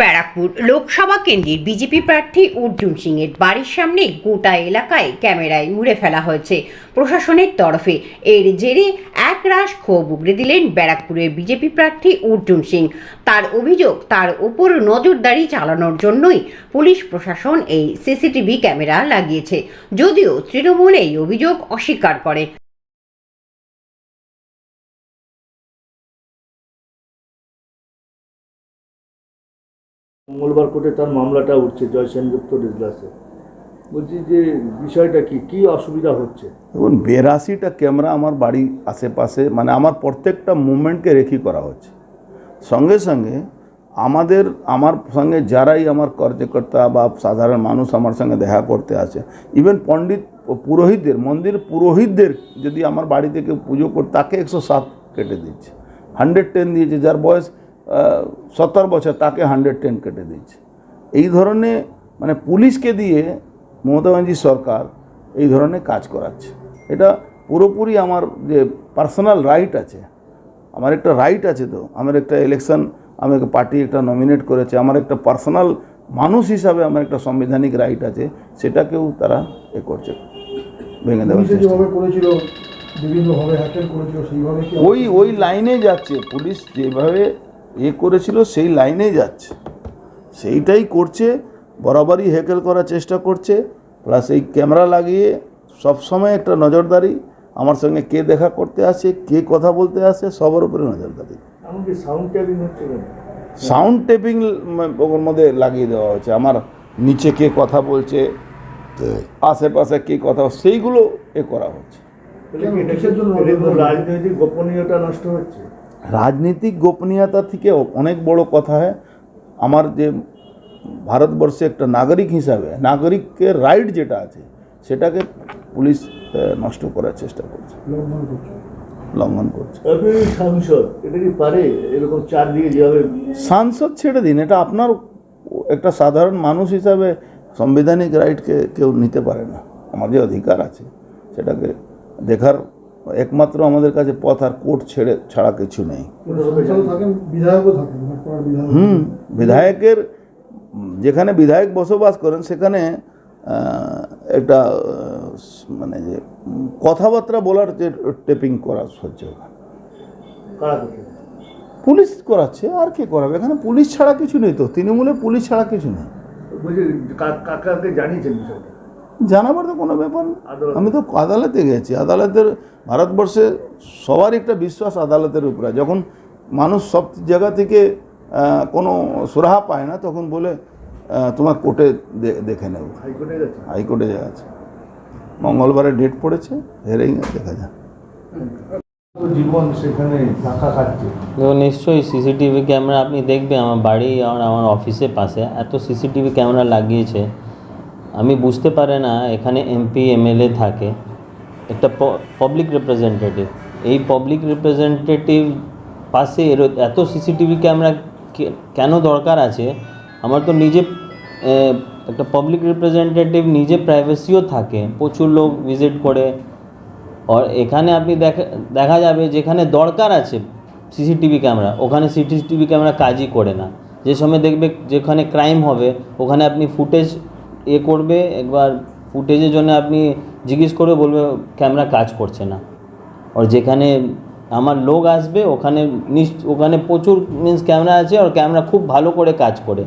ব্যারাকপুর। লোকসভা কেন্দ্রের বিজেপি প্রার্থী অর্জুন সিং এর বাড়ির সামনে গোটা এলাকায় ক্যামেরায় মুড়ে ফেলা হয়েছে প্রশাসনের তরফে। এর জেরে এক রাশ ক্ষোভ উগড়ে দিলেন ব্যারাকপুরের বিজেপি প্রার্থী অর্জুন সিং। তার অভিযোগ, তার ওপর নজরদারি চালানোর জন্যই পুলিশ প্রশাসন এই সিসিটিভি ক্যামেরা লাগিয়েছে। যদিও তৃণমূল এই অভিযোগ অস্বীকার করে। মঙ্গলবার কোর্টে তার মামলাটা উঠছে, জয় সেনগুপ্ত ডিজলাসে। বলছি যে, বিষয়টা কি? কি অসুবিধা হচ্ছে? দেখুন, বেরাশিটা ক্যামেরা আমার বাড়ির আশেপাশে মানে আমার প্রত্যেকটা মুভমেন্টকে রেখি করা হচ্ছে। সঙ্গে সঙ্গে আমাদের, আমার সঙ্গে যারাই আমার কার্যকর্তা বা সাধারণ মানুষ আমার সঙ্গে দেখা করতে আসে ইভেন পণ্ডিত পুরোহিতদের, মন্দির পুরোহিতদের যদি আমার বাড়ি থেকে পুজো করে, তাকে একশো সাত কেটে দিচ্ছে। হান্ড্রেড টেন দিয়েছে, যার বয়স সত্তর বছর তাকে হান্ড্রেড টেন কেটে দিচ্ছে এই ধরনের মানে পুলিশকে দিয়ে মমতা ব্যানার্জি সরকার এই ধরনের কাজ করাচ্ছে। এটা পুরোপুরি আমার যে পার্সোনাল রাইট আছে আমার একটা রাইট আছে তো আমার একটা ইলেকশন আমাকে পার্টি একটা নমিনেট করেছে আমার একটা পার্সোনাল মানুষ হিসাবে আমার একটা সাংবিধানিক রাইট আছে সেটাকেও তারা এ করছে। ভেঙে যেভাবে করেছিল ওই ওই লাইনে যাচ্ছে। পুলিশ যেভাবে এ করেছিল সেই লাইনেই যাচ্ছে। সেইটাই করছে বরাবরই হেকেল করার চেষ্টা করছে প্লাস এই ক্যামেরা লাগিয়ে সবসময় একটা নজরদারি। আমার সঙ্গে কে দেখা করতে আসে কে কথা বলতে আসে সবার উপরে নজরদারি। সাউন্ড হচ্ছে সাউন্ড টেপিং ওর মধ্যে লাগিয়ে দেওয়া হয়েছে। আমার নিচে কে কথা বলছে আশেপাশে কে কথা সেইগুলো এ করা হচ্ছে? রাজনৈতিক গোপনীয়তা নষ্ট হচ্ছে? রাজনীতিক গোপনীয়তা থেকে অনেক বড় কথা হয়। আমার যে ভারতবর্ষে একটা নাগরিক হিসাবে নাগরিকের রাইট যেটা আছে সেটাকে পুলিশ নষ্ট করার চেষ্টা করছে। লঙ্ঘন করছে। সাংসদ এটা কি পারে? এরকম চার দিকে যেভাবে সাংসদ ছেড়ে দিন এটা আপনার একটা সাধারণ মানুষ হিসাবে সাংবিধানিক রাইটকে কেউ নিতে পারে না। আমার যে অধিকার আছে সেটাকে দেখার একমাত্র আমাদের কাছে পথ আর কোর্ট ছেড়ে ছাড়া কিছু নেই। হুম বিধায়কের যেখানে বিধায়ক বসবাস করেন সেখানে একটা মানে যে কথাবার্তা বলার যে টেপিং করা হচ্ছে পুলিশ করাচ্ছে আর কে করাবে? এখানে পুলিশ ছাড়া কিছু নেই তো। তৃণমূলে পুলিশ ছাড়া কিছু নেই। কাকাকে জানিয়েছেন বিষয়টা? জানাবার তো কোনো ব্যাপার না। আমি তো আদালতে গেছি। আদালতের ভারতবর্ষে সবার একটা বিশ্বাস আদালতের উপরে। যখন মানুষ সব জায়গা থেকে কোনো সুরাহা পায় না তখন বলে তোমার কোর্টে দে- দেখে নেব। হাইকোর্টে যা আছে মঙ্গলবারে ডেট পড়েছে হেরেই দেখা যায় জীবন সেখানে টাকা খাচ্ছে দেখুন নিশ্চয়ই সিসিটিভি ক্যামেরা আপনি দেখবেন আমার বাড়ি আর আমার অফিসের পাশে। এত সিসিটিভি ক্যামেরা লাগিয়েছে। আমি বুঝতে পারে না, এখানে এমপি এমএলএ থাকে। একটা পাবলিক রিপ্রেজেন্টেটিভ এই পাবলিক রিপ্রেজেন্টেটিভ পাশে এত সিসিটিভি ক্যামেরা কেন দরকার আছে? আমার তো নিজে একটা পাবলিক রিপ্রেজেন্টেটিভ নিজে প্রাইভেসিও থাকে। প্রচুর লোক ভিজিট করে। আর এখানে আপনি দেখা দেখা যাবে যেখানে দরকার আছে সিসিটিভি ক্যামেরা ওখানে সিসিটিভি ক্যামেরা কাজই করে না। যে সময় দেখবে যেখানে ক্রাইম হবে, ওখানে আপনি ফুটেজ এ করবে, একবার ফুটেজের জন্য আপনি জিজ্ঞেস করবে বলবে, ক্যামেরা কাজ করছে না। আর যেখানে আমার লোক আসবে, ওখানে নিশ ওখানে প্রচুর মিন্স ক্যামেরা আছে আর ক্যামেরা খুব ভালো করে কাজ করে।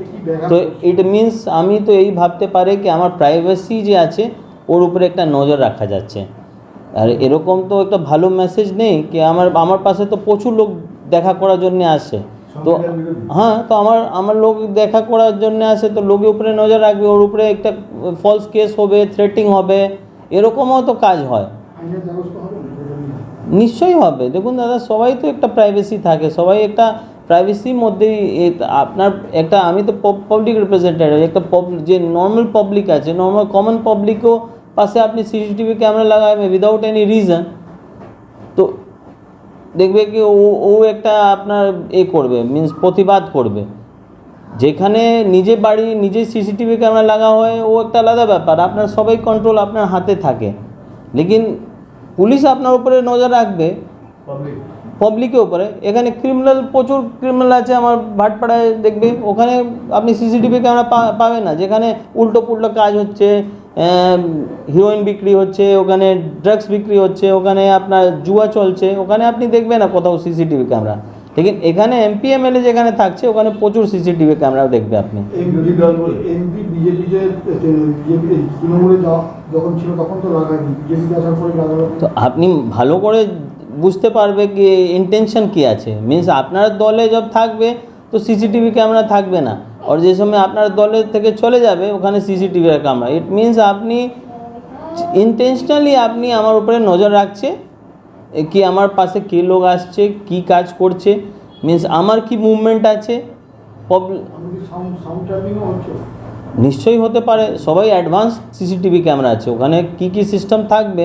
তো ইট মিন্স আমি তো এই ভাবতে পারে কি, আমার প্রাইভেসি যে আছে, ওর উপরে একটা নজর রাখা যাচ্ছে। আর এরকম তো একটা ভালো মেসেজ নেই কি, আমার আমার পাশে তো প্রচুর লোক দেখা করার জন্য আসে। তো হ্যাঁ তো আমার আমার লোক দেখা করার জন্য আসে তো লোকের উপরে নজর রাখবে ওর উপরে একটা ফলস কেস হবে থ্রেটিং হবে এরকমও তো কাজ হয়। নিশ্চয়ই হবে। দেখুন দাদা সবাই তো একটা প্রাইভেসি থাকে সবাই একটা প্রাইভেসির মধ্যেই আপনার একটা আমি তো পাবলিক রিপ্রেজেন্টেটিভ একটা যে নর্মাল পাবলিক আছে নর্মাল কমন পাবলিকও পাশে আপনি সিসিটিভি ক্যামেরা লাগাবেন উইদাউট এনি রিজন তো দেখবে কি ও ও একটা আপনার এ করবে মিন্স প্রতিবাদ করবে। যেখানে নিজে বাড়ি নিজে সিসিটিভি ক্যামেরা লাগা হয় ও একটা আলাদা ব্যাপার। আপনার সবাই কন্ট্রোল আপনার হাতে থাকে। লেকিন পুলিশ আপনার উপরে নজর রাখবে। পাবলিক পাবলিকের উপরে। এখানে ক্রিমিনাল প্রচুর ক্রিমিনাল আছে আমার ভাটপাড়ায় দেখবে। ওখানে আপনি সিসিটিভি ক্যামেরা পাবেন না। যেখানে উল্টো পুল্টো কাজ হচ্ছে হিরোইন বিক্রি হচ্ছে ওখানে ড্রাগস বিক্রি হচ্ছে ওখানে আপনার জুয়া চলছে ওখানে আপনি দেখবেন না কোথাও সিসিটিভি ক্যামেরা লেকিন এখানে এমপি এমএলএ যেখানে থাকছে ওখানে প্রচুর সিসিটিভি ক্যামেরা দেখবে আপনি। যখন তো আপনি ভালো করে বুঝতে পারবে কি ইন্টেনশন কি আছে? মিন্স আপনার দলে যব থাকবে তো সিসিটিভি ক্যামেরা থাকবে না। আর যে সময় আপনার দলের থেকে চলে যাবে ওখানে সিসিটিভি ক্যামেরা ইট মিন্স আপনি ইন্টেনশনালি আপনি আমার উপরে নজর রাখছে এ কি আমার পাশে কে লোক আসছে কি কাজ করছে মিন্স আমার কি মুভমেন্ট আছে নিশ্চয়ই হতে পারে সবাই অ্যাডভান্স সিসিটিভি ক্যামেরা আছে ওখানে কি কি সিস্টেম থাকবে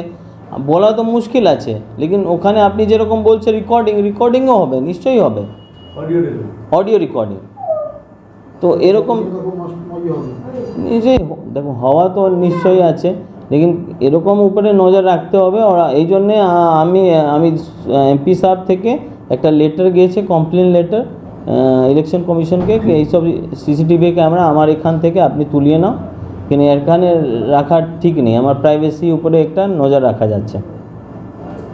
বলা তো মুশকিল আছে লেকিন ওখানে আপনি যেরকম বলছে রেকর্ডিং রেকর্ডিংও হবে নিশ্চয়ই হবে অডিও রেকর্ডিং তো এরকম হ- দেখো, হওয়া তো নিশ্চয়ই আছে, লেকিন এরকম উপরে নজর রাখতে হবে, ওরা এই জন্যে আমি আমি এমপি সাহেব থেকে একটা লেটার গিয়েছে কমপ্লেন লেটার ইলেকশন কমিশনকে এইসব সিসিটিভি ক্যামেরা আমার এখান থেকে আপনি তুলিয়ে নাও কিন্তু এখানে রাখা ঠিক নেই, আমার প্রাইভেসি উপরে একটা নজর রাখা যাচ্ছে।